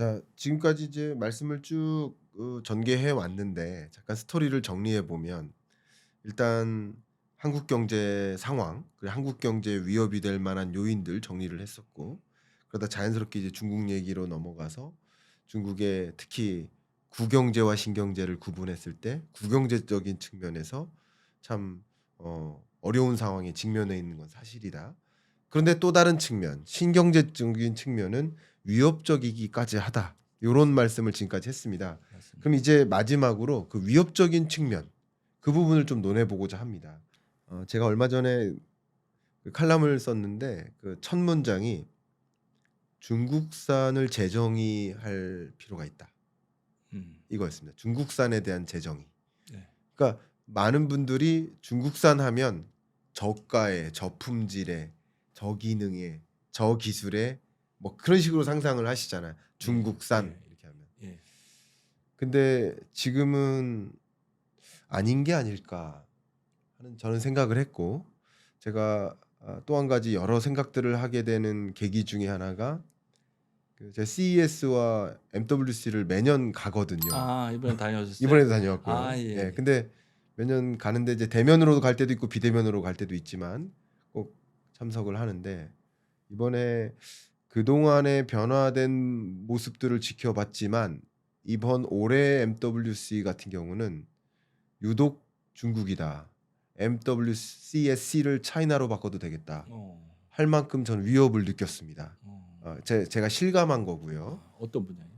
자, 지금까지 이제 말씀을 쭉 어, 전개해 왔는데 잠깐 스토리를 정리해 보면 일단 한국 경제 상황, 그리고 한국 경제 위협이 될 만한 요인들 정리를 했었고 그러다 자연스럽게 이제 중국 얘기로 넘어가서 중국의 특히 구경제와 신경제를 구분했을 때 구경제적인 측면에서 참 어, 어려운 상황에 직면해 있는 건 사실이다. 그런데 또 다른 측면, 신경제적인 측면은 위협적이기까지 하다. 이런 말씀을 지금까지 했습니다. 맞습니다. 그럼 이제 마지막으로 그 위협적인 측면 그 부분을 좀 논해 보고자 합니다. 어, 제가 얼마 전에 그 칼럼을 썼는데 그 첫 문장이 중국산을 재정의할 필요가 있다. 음. 이거였습니다. 중국산에 대한 재정의. 네. 그러니까 많은 분들이 중국산 하면 저가에, 저품질에, 저기능에, 저기술에 뭐 그런 식으로 상상을 하시잖아요. 중국산 네. 이렇게 하면. 예. 근데 지금은 아닌 게 아닐까 하는 저는 생각을 했고 제가 아, 또한 가지 여러 생각들을 하게 되는 계기 중에 하나가 그 제가 CES와 MWC를 매년 가거든요. 아 이번에 다녀오셨어요? 이번에도 다녀왔고요. 아, 예. 예, 근데 매년 가는데 이제 대면으로도 갈 때도 있고 비대면으로 갈 때도 있지만 꼭 참석을 하는데 이번에 그 동안의 변화된 모습들을 지켜봤지만 이번 올해 MWC 같은 경우는 유독 중국이다. MWC의 C를 차이나로 바꿔도 되겠다. 어. 할 만큼 저는 위협을 느꼈습니다. 어. 어, 제, 제가 실감한 거고요. 어떤 분야예요?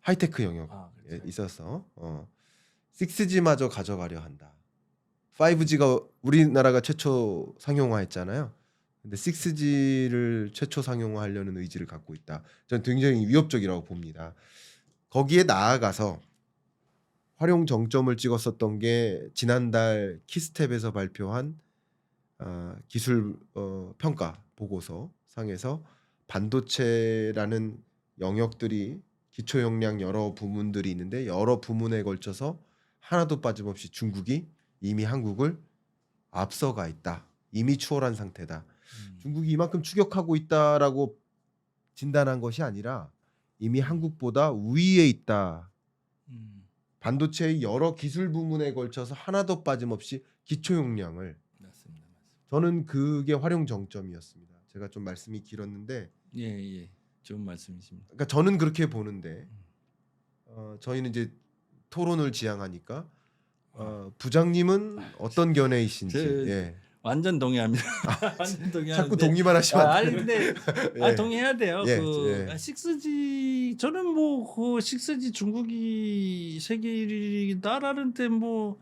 하이테크 영역. 아 예, 그렇죠. 있어서 어. 6G마저 가져가려 한다. 5G가 우리나라가 최초 상용화했잖아요. 근데 6G를 최초 상용화하려는 의지를 갖고 있다. 저는 굉장히 위협적이라고 봅니다. 거기에 나아가서 활용 정점을 찍었었던 게 지난달 키스텝에서 발표한 아, 기술 어, 평가 보고서 상에서 반도체라는 영역들이 기초 역량 여러 부문들이 있는데 여러 부문에 걸쳐서 하나도 빠짐없이 중국이 이미 한국을 앞서가 있다. 이미 추월한 상태다. 음. 중국이 이만큼 추격하고 있다라고 진단한 것이 아니라 이미 한국보다 우위에 있다. 음. 반도체의 여러 기술 부문에 걸쳐서 하나도 빠짐없이 기초 역량을 맞습니다. 맞습니다. 저는 그게 활용 정점이었습니다. 제가 좀 말씀이 길었는데 예 예. 좋은 말씀이십니다. 그러니까 저는 그렇게 보는데 어, 저희는 이제 토론을 지향하니까 어, 부장님은 어떤 견해이신지 제- 예. 완전 동의합니다. 완전 동의하는데. 자꾸 동의만 하시면 아, 안 아니 돼요. 근데 예. 아, 동의해야 돼요. 예, 그 예. 6G 저는 뭐그 6G 중국이 세계 1위다라는데 뭐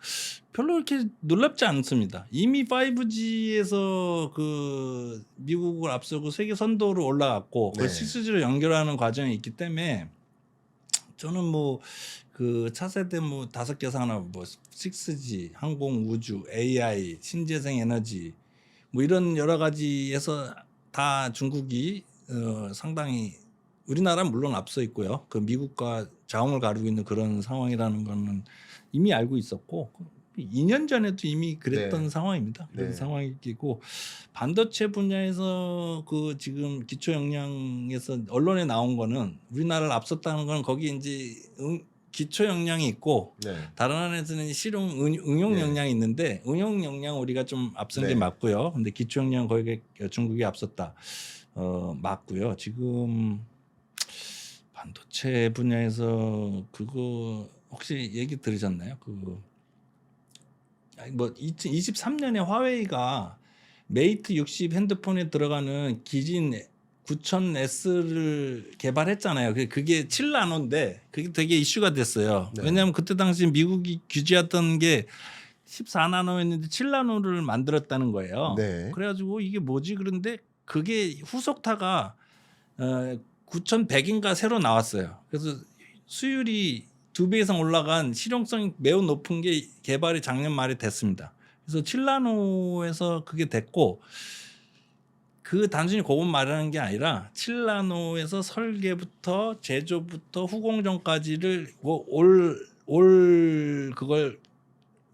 별로 이렇게 놀랍지 않습니다. 이미 5G에서 그 미국을 앞서고 세계 선도로 올라갔고 그 네. 6G로 연결하는 과정이 있기 때문에 저는 뭐 그 차세대 뭐 다섯 개 산업 뭐 6G, 항공 우주, AI, 신재생 에너지 뭐 이런 여러 가지에서 다 중국이 어, 상당히 우리나라 는 물론 앞서 있고요. 그 미국과 자웅을 가르고 있는 그런 상황이라는 거는 이미 알고 있었고 2년 전에도 이미 그랬던 네. 상황입니다. 그런 네. 상황이고 반도체 분야에서 그 지금 기초 역량에서 언론에 나온 거는 우리나라를 앞섰다는 건 거기 이제 응- 기초 역량이 있고 네. 다른 안에서는 실용 응- 응용 네. 역량이 있는데 응용 역량 우리가 좀 앞선 게 네. 맞고요. 근데 기초 역량 거기 중국이 앞섰다. 어 맞고요. 지금 반도체 분야에서 그거 혹시 얘기 들으셨나요? 그 뭐 2023년에 화웨이가 메이트 60 핸드폰에 들어가는 기진 9000S를 개발했잖아요. 그- 그게 7나노인데 그게 되게 이슈가 됐어요. 네. 왜냐하면 그때 당시 미국이 규제했던 게 14나노였는데 7나노를 만들었다는 거예요. 네. 그래가지고 이게 뭐지? 그런데 그게 후속타가 어, 9,100인가 새로 나왔어요. 그래서 수율이 두 배 이상 올라간 실용성이 매우 높은 게 개발이 작년 말에 됐습니다. 그래서 7나노에서 그게 됐고 그 단순히 그것 말하는 게 아니라 7나노에서 설계부터 제조부터 후공정까지를 뭐올올 그걸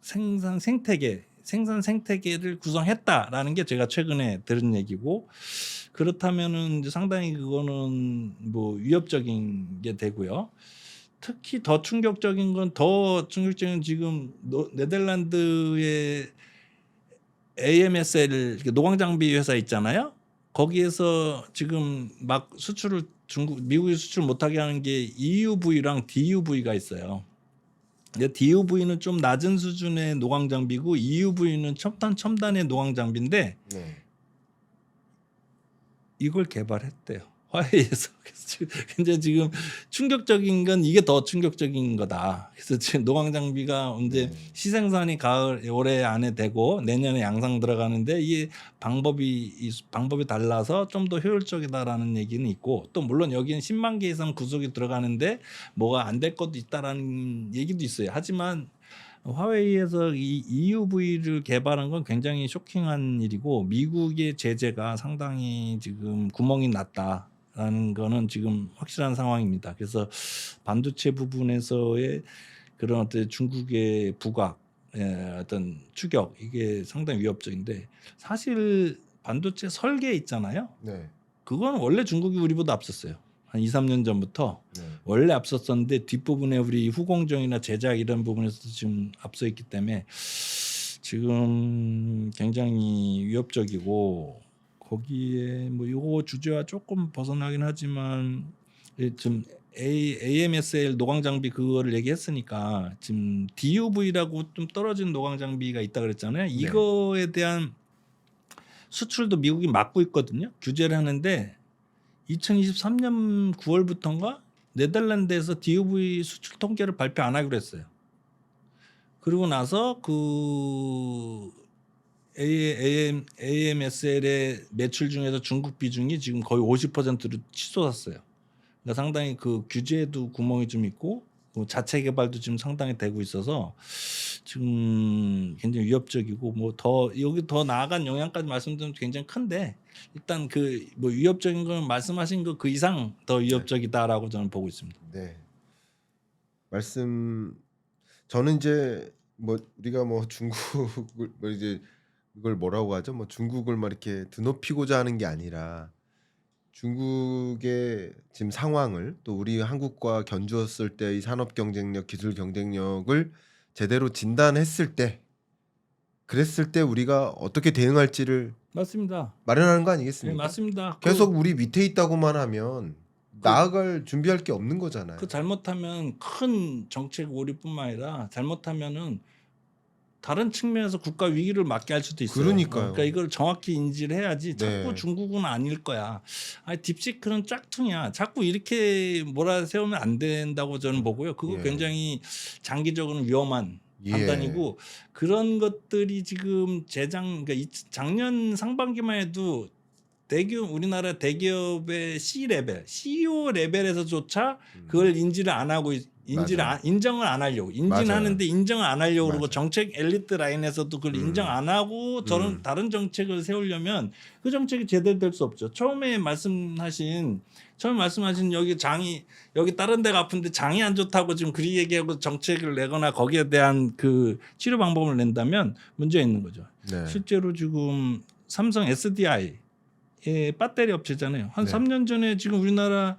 생산 생태계 생산 생태계를 구성했다라는 게 제가 최근에 들은 얘기고 그렇다면은 상당히 그거는 뭐 위협적인 게 되고요. 특히 더 충격적인 건 더 충격적인 지금 노- 네덜란드의 AMSL 노광 장비 회사 있잖아요. 거기에서 지금 막 수출을 중국 미국이 수출 못하게 하는 게 EUV랑 DUV가 있어요. 근데 DUV는 좀 낮은 수준의 노광 장비고 EUV는 첨단 첨단의 노광 장비인데 네. 이걸 개발했대요. 화웨이에서 그래서 지금 굉장히 지금 충격적인 건 이게 더 충격적인 거다. 그래서 지금 노광 장비가 언제 네. 시생산이 가을 올해 안에 되고 내년에 양상 들어가는데 이게 방법이 이 방법이 달라서 좀 더 효율적이다라는 얘기는 있고 또 물론 여기는 10만 개 이상 구속이 들어가는데 뭐가 안 될 것도 있다라는 얘기도 있어요. 하지만 화웨이에서 이 EUV를 개발한 건 굉장히 쇼킹한 일이고 미국의 제재가 상당히 지금 구멍이 났다 라는 거는 지금 확실한 상황입니다. 그래서 반도체 부분에서의 그런 어떤 중국의 부각, 예, 어떤 추격 이게 상당히 위협적인데 사실 반도체 설계 있잖아요. 네. 그건 원래 중국이 우리보다 앞섰어요. 한 2, 3년 전부터 네. 원래 앞섰었는데 뒷부분에 우리 후공정이나 제작 이런 부분에서도 지금 앞서 있기 때문에 지금 굉장히 위협적이고 거기에 뭐 요거 주제와 조금 벗어나긴 하지만 예, 좀 A, AMSL 노광 장비 그거를 얘기했으니까 지금 DUV라고 좀 떨어진 노광 장비가 있다 그랬잖아요. 이거에 대한 수출도 미국이 막고 있거든요. 규제를 하는데 2023년 9월부터인가 네덜란드에서 DUV 수출 통계를 발표 안 하기로 했어요. 그리고 나서 그 AM, AMSL의 매출 중에서 중국 비중이 지금 거의 50%로 치솟았어요. 그러니까 상당히 그 규제에도 구멍이 좀 있고 그 자체 개발도 지금 상당히 되고 있어서 지금 굉장히 위협적이고 뭐 더 여기 더 나아간 영향까지 말씀드리면 굉장히 큰데 일단 그 뭐 위협적인 건 말씀하신 거 그 이상 더 위협적이다라고 저는 보고 있습니다. 네. 말씀 저는 이제 뭐 우리가 뭐 중국을 뭐 이제 이걸 뭐라고 하죠? 뭐 중국을 막 이렇게 드높이고자 하는 게 아니라 중국의 지금 상황을 또 우리 한국과 견주었을 때 이 산업 경쟁력, 기술 경쟁력을 제대로 진단했을 때 그랬을 때 우리가 어떻게 대응할지를 맞습니다. 마련하는 거 네, 아니겠습니까? 맞습니다. 그- 계속 우리 밑에 있다고만 하면 나아갈 준비할 게 없는 거잖아요. 그 잘못하면 큰 정책 오류뿐만 아니라 잘못하면은 다른 측면에서 국가 위기를 맞게 할 수도 있어요. 그러니까요. 그러니까 이걸 정확히 인지를 해야지. 자꾸 네. 중국은 아닐 거야. 아 딥시크는 짝퉁이야. 자꾸 이렇게 몰아 세우면 안 된다고 저는 보고요. 그거 예. 굉장히 장기적으로는 위험한 예. 판단이고 그런 것들이 지금 재작 그러니까 이- 작년 상반기만 해도 대기업 우리나라 대기업의 C 레벨, CEO 레벨에서조차 음. 그걸 인지를 안 하고 있- 인지를. 안, 인정을 안 하려고 인지는 맞아요. 하는데 인정을 안 하려고 그러고. 정책 엘리트 라인에서도 그걸 음. 인정 안 하고 저런 음. 다른 정책을 세우려면 그 정책이 제대로 될 수 없죠. 처음에 말씀하신 처음 말씀하신 여기 장이 여기 다른 데가 아픈데 장이 안 좋다고 지금 그리 얘기하고 정책을 내거나 거기에 대한 그 치료 방법을 낸다면 문제가 있는 거죠. 네. 실제로 지금 삼성 SDI 의 배터리 업체잖아요. 한 네. 3년 전에 지금 우리나라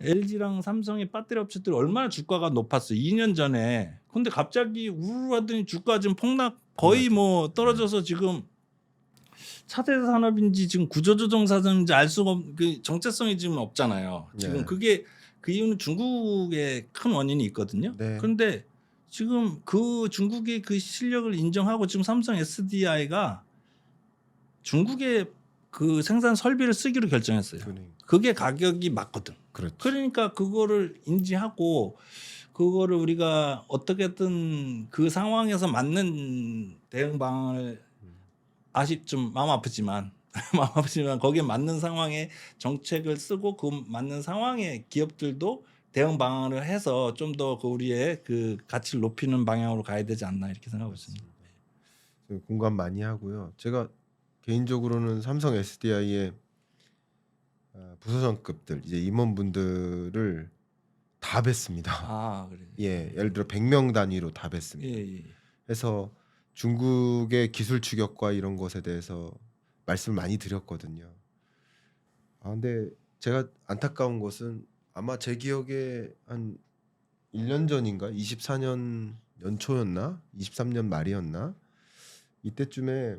LG랑 삼성의 배터리 업체들 얼마나 주가가 높았어요. 2년 전에. 근데 갑자기 우르르 하더니 주가 지금 폭락 거의 뭐 떨어져서 지금 차세 산업인지 지금 구조조정 사정인지 알 수가 없, 그 정체성이 지금 없잖아요. 지금 네. 그게 그 이유는 중국의 큰 원인이 있거든요. 네. 그런데 지금 그 중국의 그 실력을 인정하고 지금 삼성 SDI가 중국의 그 생산 설비를 쓰기로 결정했어요. 그게 가격이 맞거든. 그렇죠. 그러니까 그거를 인지하고 그거를 우리가 어떻게든 그 상황에서 맞는 대응 방안을 아쉽 좀 마음 아프지만 마음 아프지만 거기에 맞는 상황에 정책을 쓰고 그 맞는 상황에 기업들도 대응 방안을 해서 좀 더 그 우리의 그 가치를 높이는 방향으로 가야 되지 않나 이렇게 생각하고 있습니다. 저 공감 많이 하고요. 제가 개인적으로는 삼성 SDI의 아, 부서장급들 이제 임원분들을 다 뵀습니다. 아 그래. 예, 예를 들어 100명 단위로 다 뵀습니다. 예, 예. 해서 중국의 기술 추격과 이런 것에 대해서 말씀을 많이 드렸거든요. 아 근데 제가 안타까운 것은 아마 제 기억에 한 1년 전인가 24년 연초였나 23년 말이었나 이때쯤에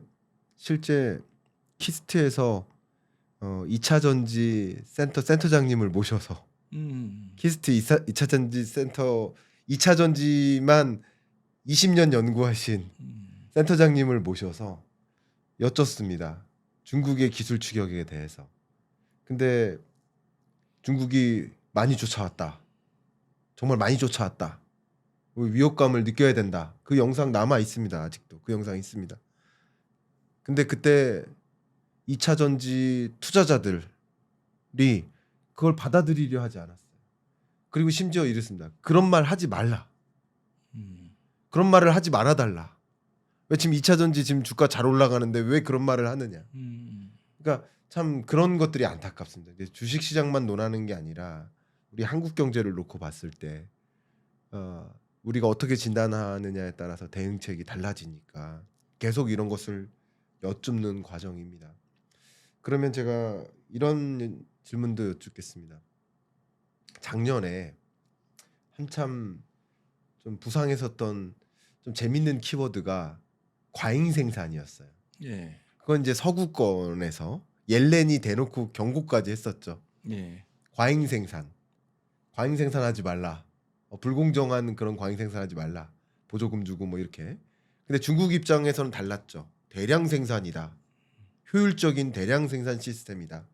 실제 키스트에서 어, 2차 전지 센터 센터장님을 모셔서 음. 키스트 2차, 2차 전지 센터 2차 전지만 20년 연구하신 음. 센터장님을 모셔서 여쭙습니다. 중국의 기술 추격에 대해서. 근데 중국이 많이 쫓아왔다. 정말 많이 쫓아왔다. 위협감을 느껴야 된다. 그 영상 남아 있습니다. 아직도 그 영상 있습니다. 근데 그때 2차 전지 투자자들이 그걸 받아들이려 하지 않았어요. 그리고 심지어 이랬습니다. 그런 말 하지 말라. 음. 그런 말을 하지 말아 달라. 왜 지금 2차 전지 지금 주가 잘 올라가는데 왜 그런 말을 하느냐. 음. 그러니까 참 그런 것들이 안타깝습니다. 주식 시장만 논하는 게 아니라 우리 한국 경제를 놓고 봤을 때 어, 우리가 어떻게 진단하느냐에 따라서 대응책이 달라지니까 계속 이런 것을 여쭙는 과정입니다. 그러면 제가 이런 질문도 여쭙겠습니다. 작년에 한참 좀 부상했었던 좀 재밌는 키워드가 과잉 생산이었어요. 예. 그건 이제 서구권에서 옐렌이 대놓고 경고까지 했었죠. 예. 과잉 생산, 과잉 생산하지 말라. 어, 불공정한 그런 과잉 생산하지 말라. 보조금 주고 뭐 이렇게. 근데 중국 입장에서는 달랐죠. 대량 생산이다. 효율적인 대량 생산 시스템이다.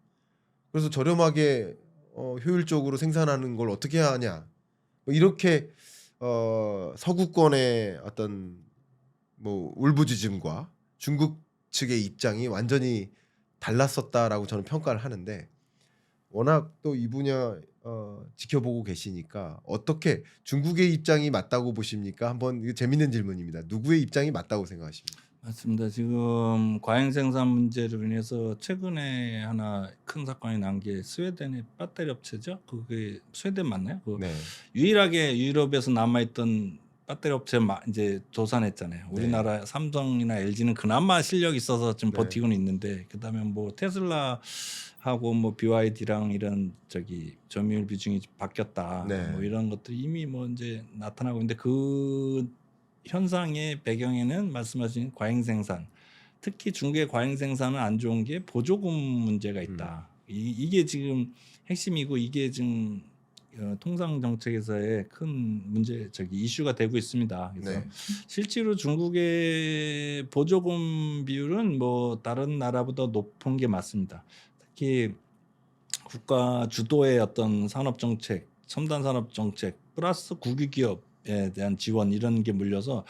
그래서 저렴하게 어, 효율적으로 생산하는 걸 어떻게 하냐. 뭐 이렇게 어, 서구권의 어떤 뭐 울부짖음과 중국 측의 입장이 완전히 달랐었다라고 저는 평가를 하는데 워낙 또 이 분야 어, 지켜보고 계시니까 어떻게 중국의 입장이 맞다고 보십니까? 한번 재밌는 질문입니다. 누구의 입장이 맞다고 생각하십니까? 맞습니다. 지금 과잉 생산 문제로 인해서 최근에 하나 큰 사건이 난 게 스웨덴의 배터리 업체죠. 그게 스웨덴 맞나요? 그 네, 유일하게 유럽에서 남아 있던 배터리 업체 마- 이제 도산했잖아요. 네. 우리나라 삼성이나 LG는 그나마 실력 이 있어서 좀 네. 버티고는 있는데 그다음에 뭐 테슬라 하고 뭐 BYD랑 이런 저기 점유율 비중이 바뀌었다. 네. 뭐 이런 것들이 이미 뭐 이제 나타나고 있는데 그 현상의 배경에는 말씀하신 과잉 생산 특히 중국의 과잉 생산은 안 좋은 게 보조금 문제가 있다. 음. 이, 이게 지금 핵심이고 이게 지금 어, 통상 정책에서의 큰 문제 저기 이슈가 되고 있습니다. 그래서 네. 실제로 중국의 보조금 비율은 뭐 다른 나라보다 높은 게 맞습니다. 특히 국가 주도의 어떤 산업 정책, 첨단 산업 정책 플러스 국유 기업 에 대한 지원 이런 게 물려서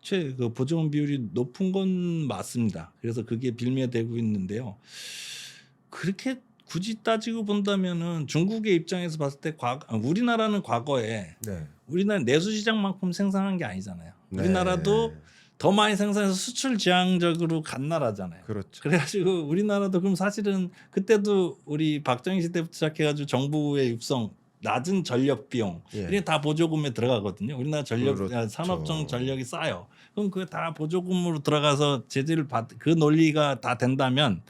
최그 보조금 비율이 높은 건 맞습니다. 그래서 그게 빌미되고 있는데요. 그렇게 굳이 따지고 본다면은 중국의 입장에서 봤을 때 과, 아, 우리나라는 과거에 네. 우리나라 내수 시장만큼 생산한 게 아니잖아요. 네. 우리나라도 더 많이 생산해서 수출 지향적으로 간 나라잖아요. 그렇죠. 그래가지고 우리나라도 그럼 사실은 그때도 우리 박정희 시대부터 시작해가지고 정부의 육성 낮은 전력 비용 예. 이게 다 보조금에 들어가거든요. 우리나라 전력 그렇죠. 산업적 전력이 싸요. 그럼 그게 다 보조금으로 들어가서 제재를 받 그 논리가 다 된다면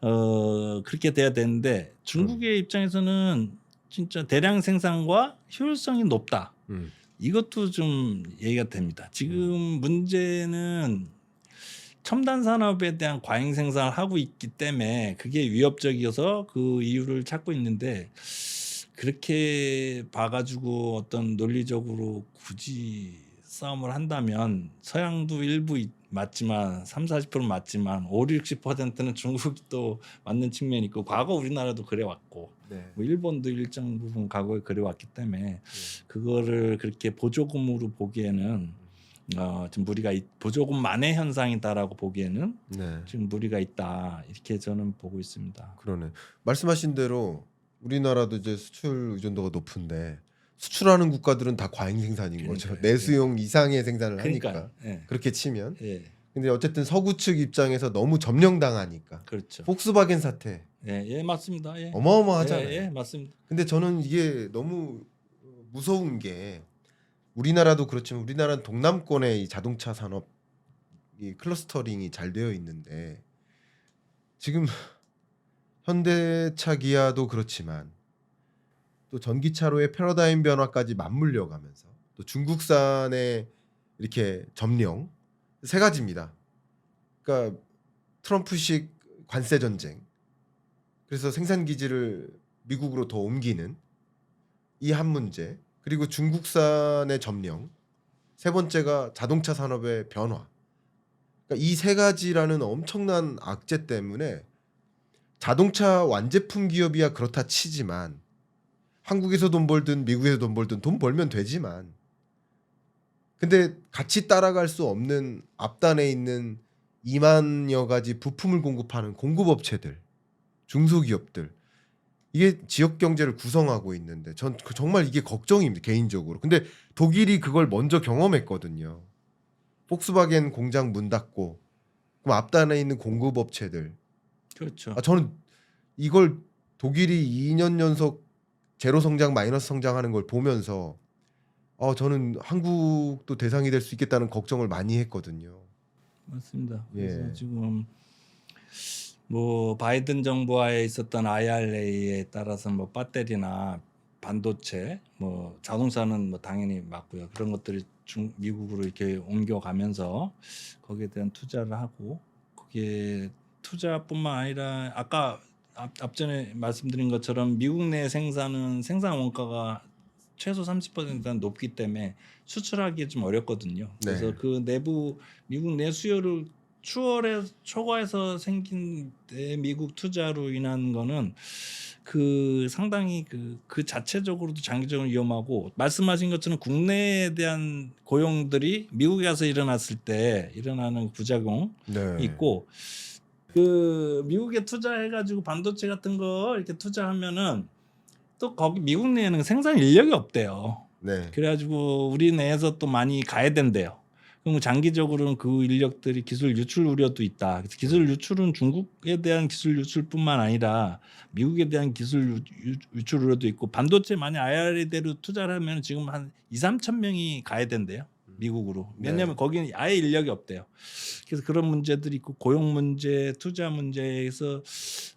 어 그렇게 돼야 되는데 중국의 입장에서는 진짜 대량 생산과 효율성이 높다. 음. 이것도 좀 얘기가 됩니다. 지금 문제는 첨단 산업에 대한 과잉 생산을 하고 있기 때문에 그게 위협적이어서 그 이유를 찾고 있는데 그렇게 봐가지고 어떤 논리적으로 굳이 싸움을 한다면 서양도 일부 있- 맞지만 3, 40% 맞지만 5, 60%는 중국이 또 맞는 측면이 있고 과거 우리나라도 그래 왔고 네. 뭐 일본도 일정 부분 과거에 그래 왔기 때문에 그거를 그렇게 보조금으로 보기에는 어, 좀 무리가 있, 보조금만의 현상이다라고 보기에는 네. 지금 무리가 있다 이렇게 저는 보고 있습니다. 그러네. 말씀하신 대로 우리나라도 이제 수출 의존도가 높은데 수출하는 국가들은 다 과잉 생산인 거죠. 그러니까요. 내수용 이상의 생산을 하니까. 그러니까 예, 그렇게 치면. 예, 근데 어쨌든 서구 측 입장에서 너무 점령당하니까. 그렇죠. 폭스바겐 사태 예, 예 맞습니다. 예. 어마어마하잖아요. 예, 예, 맞습니다. 근데 저는 이게 너무 무서운 게 우리나라도 그렇지만 우리나라는 동남권의 이 자동차 산업 이 클러스터링이 잘 되어 있는데 지금 현대차 기아도 그렇지만 또 전기차로의 패러다임 변화까지 맞물려 가면서 또 중국산의 이렇게 점령 세 가지입니다. 그러니까 트럼프식 관세 전쟁 그래서 생산 기지를 미국으로 더 옮기는 이 한 문제 그리고 중국산의 점령 세 번째가 자동차 산업의 변화 그러니까 이 세 가지라는 엄청난 악재 때문에 자동차 완제품 기업이야 그렇다 치지만 한국에서 돈 벌든 미국에서 돈 벌든 돈 벌면 되지만 근데 같이 따라갈 수 없는 앞단에 있는 2만여 가지 부품을 공급하는 공급업체들 중소기업들 이게 지역 경제를 구성하고 있는데 전그 정말 이게 걱정입니다 개인적으로. 근데 독일이 그걸 먼저 경험했거든요. 폭스바겐 공장 문 닫고 그럼 앞단에 있는 공급업체들 그렇죠. 아 저는 이걸 독일이 2년 연속 제로 성장 마이너스 성장하는 걸 보면서 어 저는 한국도 대상이 될 수 있겠다는 걱정을 많이 했거든요. 맞습니다. 예. 그래서 지금 뭐 바이든 정부하에 있었던 IRA에 따라서 뭐 배터리나 반도체, 뭐 자동차는 뭐 당연히 맞고요. 그런 것들이 중 미국으로 이렇게 옮겨가면서 거기에 대한 투자를 하고 거기에 투자뿐만 아니라 아까 앞, 앞전에 말씀드린 것처럼 미국 내 생산은 생산 원가가 최소 30% 높기 때문에 수출하기 좀 어렵거든요. 그래서 네. 그 내부 미국 내 수요를 추월해 초과해서 생긴 내 미국 투자로 인한 거는 그 상당히 그, 그 자체적으로도 장기적으로 위험하고 말씀하신 것처럼 국내에 대한 고용들이 미국에 가서 일어났을 때 일어나는 부작용 네. 있고 그 미국에 투자해가지고 반도체 같은 거 이렇게 투자하면은 또 거기 미국 내에는 생산 인력이 없대요. 네. 그래가지고 우리 내에서 또 많이 가야 된대요. 그럼 장기적으로는 그 인력들이 기술 유출 우려도 있다. 그래서 기술 유출은 중국에 대한 기술 유출뿐만 아니라 미국에 대한 기술 유- 유- 유출 우려도 있고 반도체 만약 IRA대로 투자를 하면 지금 한 2, 3천 명이 가야 된대요. 미국으로. 왜냐하면 네. 거기는 아예 인력이 없대요. 그래서 그런 문제들이 있고 고용 문제, 투자 문제에서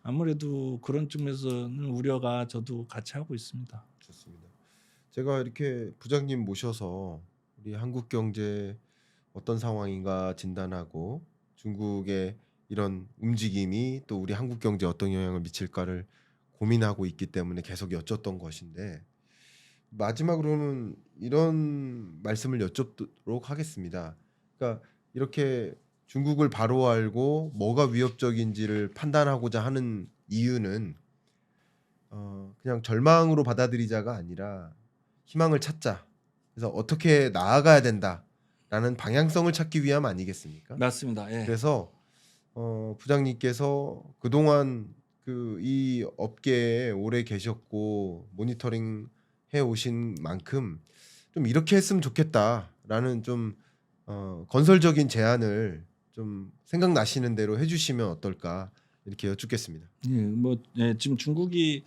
아무래도 그런 쪽에서는 우려가 저도 같이 하고 있습니다. 좋습니다. 제가 이렇게 부장님 모셔서 우리 한국 경제 어떤 상황인가 진단하고 중국의 이런 움직임이 또 우리 한국 경제에 어떤 영향을 미칠까를 고민하고 있기 때문에 계속 여쭸던 것인데 마지막으로는 이런 말씀을 여쭙도록 하겠습니다. 그러니까 이렇게 중국을 바로 알고 뭐가 위협적인지를 판단하고자 하는 이유는 어, 그냥 절망으로 받아들이자가 아니라 희망을 찾자. 그래서 어떻게 나아가야 된다라는 방향성을 찾기 위함 아니겠습니까? 맞습니다. 예. 그래서 어, 부장님께서 그동안 그 이 업계에 오래 계셨고 모니터링 해 오신 만큼 좀 이렇게 했으면 좋겠다라는 좀 어, 건설적인 제안을 좀 생각나시는 대로 해주시면 어떨까 이렇게 여쭙겠습니다. 예, 뭐 예, 지금 중국이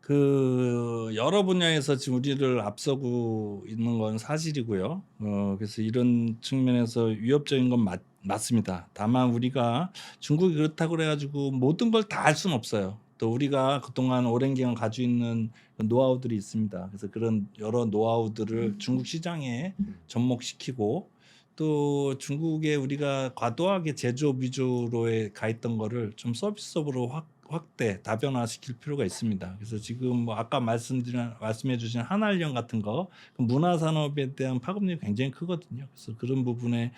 그 여러 분야에서 지금 우리를 앞서고 있는 건 사실이고요. 어, 그래서 이런 측면에서 위협적인 건 맞, 맞습니다. 다만 우리가 중국이 그렇다고 그래가지고 모든 걸 다 할 수는 없어요. 또 우리가 그동안 오랜 기간 가지고 있는 노하우들이 있습니다. 그래서 그런 여러 노하우들을 중국 시장에 접목시키고 또 중국에 우리가 과도하게 제조업 위주로에 가 있던 거를 좀 서비스업으로 확, 확대 다변화시킬 필요가 있습니다. 그래서 지금 뭐 아까 말씀드린 말씀해주신 한알령 같은 거그 문화 산업에 대한 파급력이 굉장히 크거든요. 그래서 그런 부분에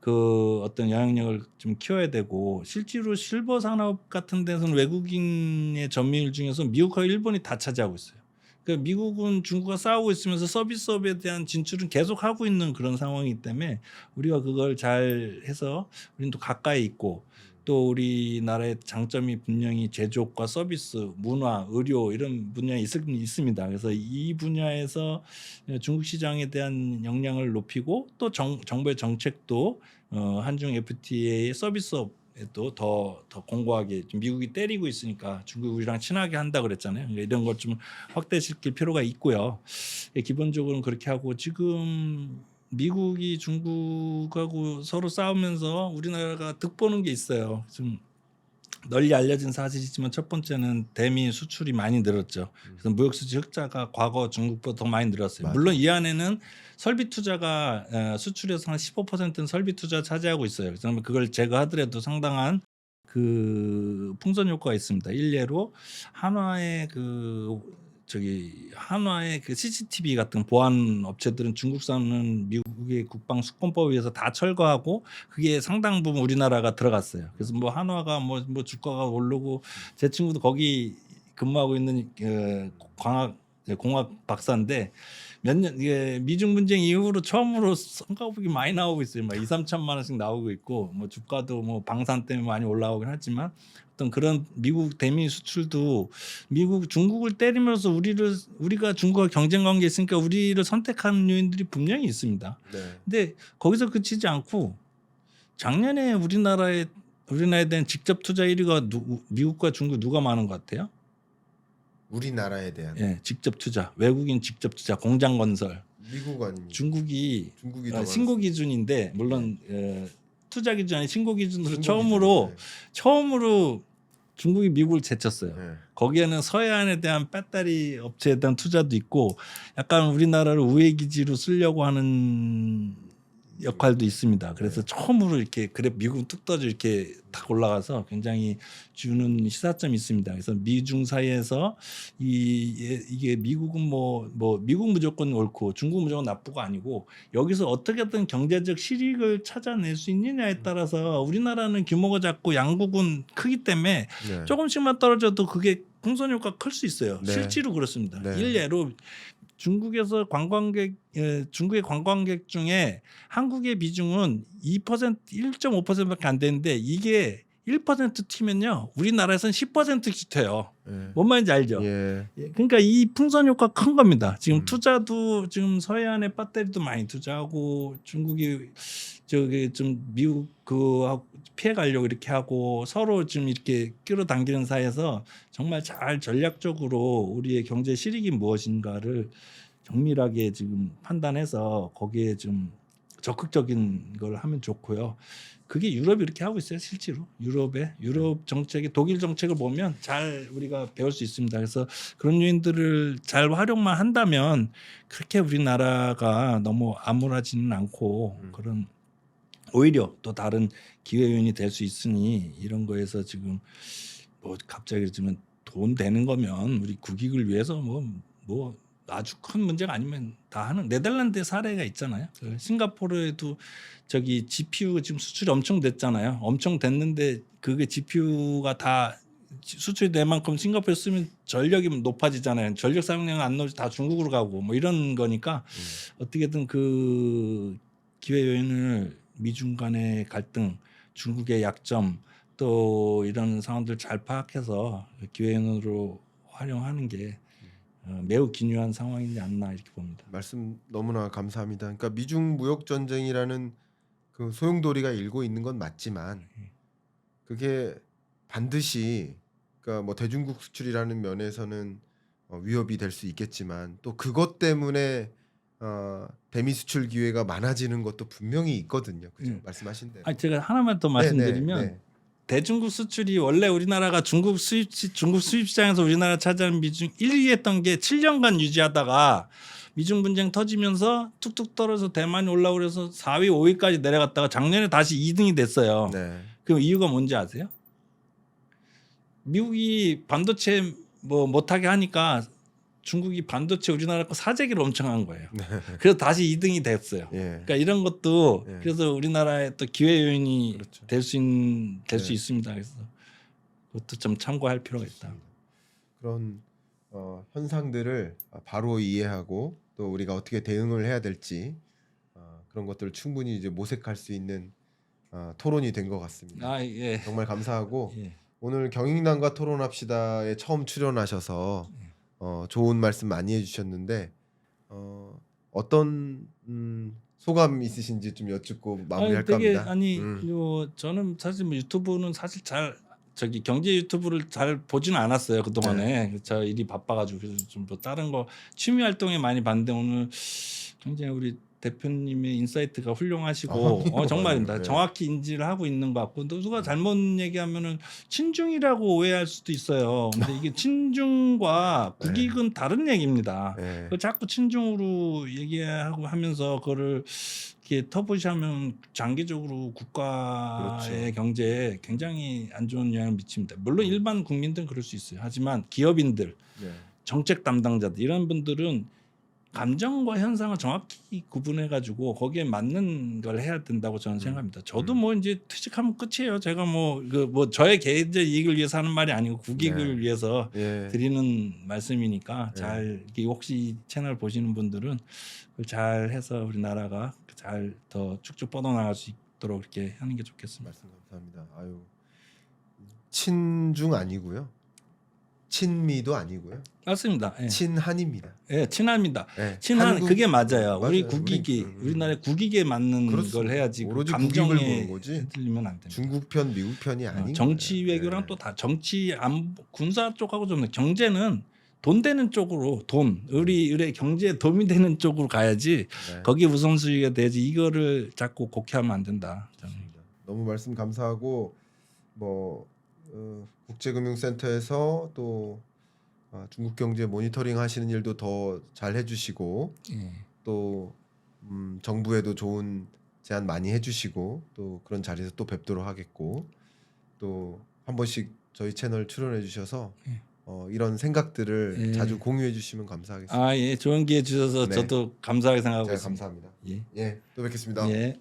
그 어떤 영향력을 좀 키워야 되고 실제로 실버 산업 같은 데서는 외국인의 점유율 중에서 미국하고 일본이 다 차지하고 있어요. 그러니까 미국은 중국과 싸우고 있으면서 서비스업에 대한 진출은 계속 하고 있는 그런 상황이기 때문에 우리가 그걸 잘 해서 우리는 또 가까이 있고 또 우리나라의 장점이 분명히 제조업과 서비스, 문화, 의료 이런 분야에 있, 있습니다. 그래서 이 분야에서 중국 시장에 대한 역량을 높이고 또 정, 정부의 정책도 어, 한중 FTA의 서비스업에도 더, 더 공고하게 좀 미국이 때리고 있으니까 중국이 우리랑 친하게 한다 그랬잖아요. 그러니까 이런 걸 좀 확대시킬 필요가 있고요. 예, 기본적으로는 그렇게 하고 지금 미국이 중국하고 서로 싸우면서 우리나라가 득보는 게 있어요. 좀 널리 알려진 사실이지만 첫 번째는 대미 수출이 많이 늘었죠. 그래서 무역 수지 흑자가 과거 중국보다 더 많이 늘었어요. 맞아요. 물론 이 안에는 설비 투자가 어, 수출에서 한 15%는 설비 투자 차지하고 있어요. 그래서 그걸 제거하더라도 상당한 그 풍선 효과가 있습니다. 일례로 한화의 그 저기 한화의 그 CCTV 같은 보안 업체들은 중국산은 미국의 국방 수권법에 의해서 다 철거하고 그게 상당 부분 우리나라가 들어갔어요. 그래서 뭐 한화가 뭐, 뭐 주가가 오르고 제 친구도 거기 근무하고 있는 그 광학 공학 박사인데 몇 년 이게 미중 분쟁 이후로 처음으로 성과급이 많이 나오고 있어요. 막 2, 3천만 원씩 나오고 있고 뭐 주가도 뭐 방산 때문에 많이 올라오긴 하지만 어떤 그런 미국 대미 수출도 미국 중국을 때리면서 우리를 우리가 중국과 경쟁 관계 있으니까 우리를 선택하는 요인들이 분명히 있습니다. 네. 근데 거기서 그치지 않고 작년에 우리나라에 우리나라에 대한 직접 투자 1위가 누, 미국과 중국 누가 많은 것 같아요? 우리나라에 대한 예, 직접 투자, 외국인 직접 투자, 공장 건설. 미국 아닙니까? 중국이 중국이 어, 더 신고 기준인데 물론 어, 투자 기준이 신고 기준으로 많았어요. 처음으로 신고 처음으로 중국이 미국을 제쳤어요. 네. 거기에는 서해안에 대한 배터리 업체에 대한 투자도 있고 약간 우리나라를 우회 기지로 쓰려고 하는 역할도 있습니다. 그래서 처음으로 이렇게 그래 미국은 뚝 떠져 이렇게 탁 올라가서 굉장히 주는 시사점이 있습니다. 그래서 미중 사이에서 이 예, 이게 미국은 뭐뭐 미국 무조건 옳고 중국 무조건 나쁘고 아니고 여기서 어떻게든 경제적 실익을 찾아낼 수 있느냐에 따라서 우리나라는 규모가 작고 양국은 크기 때문에 네. 조금씩만 떨어져도 그게 풍선 효과 클 수 있어요. 네. 실제로 그렇습니다. 네. 일례로 중국에서 관광객 예, 중국의 관광객 중에 한국의 비중은 2% 1.5%밖에 안 되는데 이게 1% 튀면요. 우리나라에서는 10%씩 튀어요. 네. 뭔 말인지 알죠? 예. 예, 그러니까 이 풍선 효과 큰 겁니다. 지금 음. 투자도 지금 서해안에 배터리도 많이 투자하고 중국이 저기 좀 미국 그 하고 피해 가려고 이렇게 하고 서로 지금 이렇게 끌어당기는 사이에서 정말 잘 전략적으로 우리의 경제 실익이 무엇인가를 정밀하게 지금 판단해서 거기에 좀 적극적인 걸 하면 좋고요. 그게 유럽이 이렇게 하고 있어요, 실제로. 유럽의 유럽 정책이 독일 정책을 보면 잘 우리가 배울 수 있습니다. 그래서 그런 요인들을 잘 활용만 한다면 그렇게 우리나라가 너무 암울하지는 않고 음. 그런 오히려 또 다른 기회 요인이 될 수 있으니 이런 거에서 지금 뭐 갑자기 그러면 돈 되는 거면 우리 국익을 위해서 뭐뭐 아주 큰 문제가 아니면 다 하는 네덜란드 사례가 있잖아요. 그 싱가포르에도 저기 GPU 지금 수출이 엄청 됐잖아요. 엄청 됐는데 그게 GPU가 다 수출이 될 만큼 싱가포르에 쓰면 전력이 높아지잖아요. 전력 사용량은 안 나오지 다 중국으로 가고 뭐 이런 거니까 어떻게든 그 기회 요인을 미중 간의 갈등, 중국의 약점 또 이런 상황들 잘 파악해서 기회 요인으로 활용하는 게 어, 매우 기묘한 상황이지 않나 이렇게 봅니다. 말씀 너무나 감사합니다. 그러니까 미중 무역 전쟁이라는 그 소용돌이가 일고 있는 건 맞지만 그게 반드시 그러니까 뭐 대중국 수출이라는 면에서는 어, 위협이 될 수 있겠지만 또 그것 때문에 어, 대미 수출 기회가 많아지는 것도 분명히 있거든요. 그죠? 음. 말씀하신 대로. 아 제가 하나만 더 네, 말씀드리면 네, 네. 대중국 수출이 원래 우리나라가 중국 수입 시- 중국 수입 시장에서 우리나라 차지하는 비중 1위 했던 게 7년간 유지하다가 미중 분쟁 터지면서 툭툭 떨어져 대만이 올라오고 그래서 4위, 5위까지 내려갔다가 작년에 다시 2등이 됐어요. 네. 그럼 이유가 뭔지 아세요? 미국이 반도체 뭐 못하게 하니까 중국이 반도체 우리나라 거 사재기를 엄청 한 거예요. 그래서 다시 2등이 됐어요. 예. 그러니까 이런 것도 예. 그래서 우리나라의 또 기회 요인이 그렇죠. 될수 있는 될수 네. 있습니다. 그래서 그것도 좀 참고할 필요가 있다. 그런 어, 현상들을 바로 이해하고 또 우리가 어떻게 대응을 해야 될지 어, 그런 것들을 충분히 이제 모색할 수 있는 어, 토론이 된 것 같습니다. 아 예. 정말 감사하고 예. 오늘 경인남과 토론합시다에 처음 출연하셔서 어, 좋은 말씀 많이 해주셨는데 어, 어떤 음, 소감 있으신지 좀 여쭙고 아니 마무리할까 되게 합니다. 아니 음. 뭐 저는 사실 뭐 유튜브는 사실 잘 저기 경제 유튜브를 잘 보지는 않았어요 그 동안에 네. 저 일이 바빠가지고 그래서 좀 뭐 다른 거 취미 활동에 많이 봤는데 오늘 굉장히 우리 대표님의 인사이트가 훌륭하시고 아, 어, 정말입니다. 네. 정확히 인지를 하고 있는 것 같고 또 누가 잘못 얘기하면은 친중이라고 오해할 수도 있어요. 근데 이게 친중과 네. 국익은 다른 얘기입니다. 예. 그 자꾸 친중으로 얘기하고 하면서 그거를 이렇게 터부시하면 장기적으로 국가의 그렇죠. 경제에 굉장히 안 좋은 영향을 미칩니다. 물론 일반 국민들은 그럴 수 있어요. 하지만 기업인들, 예. 정책 담당자들 이런 분들은 감정과 현상을 정확히 구분해 가지고 거기에 맞는 걸 해야 된다고 저는 음. 생각합니다. 저도 음. 뭐 이제 퇴직하면 끝이에요. 제가 뭐그 뭐 저의 개인적 이익을 위해서 하는 말이 아니고 국익을 네. 위해서 예. 드리는 말씀이니까 네. 잘 이게 혹시 이 채널 보시는 분들은 잘 해서 우리나라가 잘 더 쭉쭉 뻗어 나갈 수 있도록 이렇게 하는 게 좋겠습니다. 말씀 감사합니다. 아유 친중 아니고요. 친미도 아니고요. 맞습니다. 예, 친한입니다. 예 친합니다. 예. 친한 한국- 그게 맞아요. 우리 맞아요. 국익이 우리- 음. 우리나라의 국익에 맞는 그렇습니다. 걸 해야지 오로지 감정에 국익을 보는 거지. 흔들리면 안 됩니다. 중국 편, 미국 편이 어, 아닌 정치 거예요. 외교랑 예. 또 다 정치 안 군사 쪽하고 좀 경제는 돈 되는 쪽으로 돈 우리 우리 경제에 도움이 되는 쪽으로 가야지 네. 거기 우선순위가 되지 이거를 자꾸 곡해하면 안 된다. 저는. 너무 말씀 감사하고 뭐 어, 국제금융센터에서 또 아, 중국 경제 모니터링 하시는 일도 더 잘 해주시고 예. 또 음, 정부에도 좋은 제안 많이 해주시고 또 그런 자리에서 또 뵙도록 하겠고 또 한 번씩 저희 채널 출연해 주셔서 예. 어, 이런 생각들을 예. 자주 공유해 주시면 감사하겠습니다. 아 예, 좋은 기회 주셔서 네. 저도 감사하게 생각하고 제가 있습니다. 감사합니다. 예. 예, 또 뵙겠습니다. 예.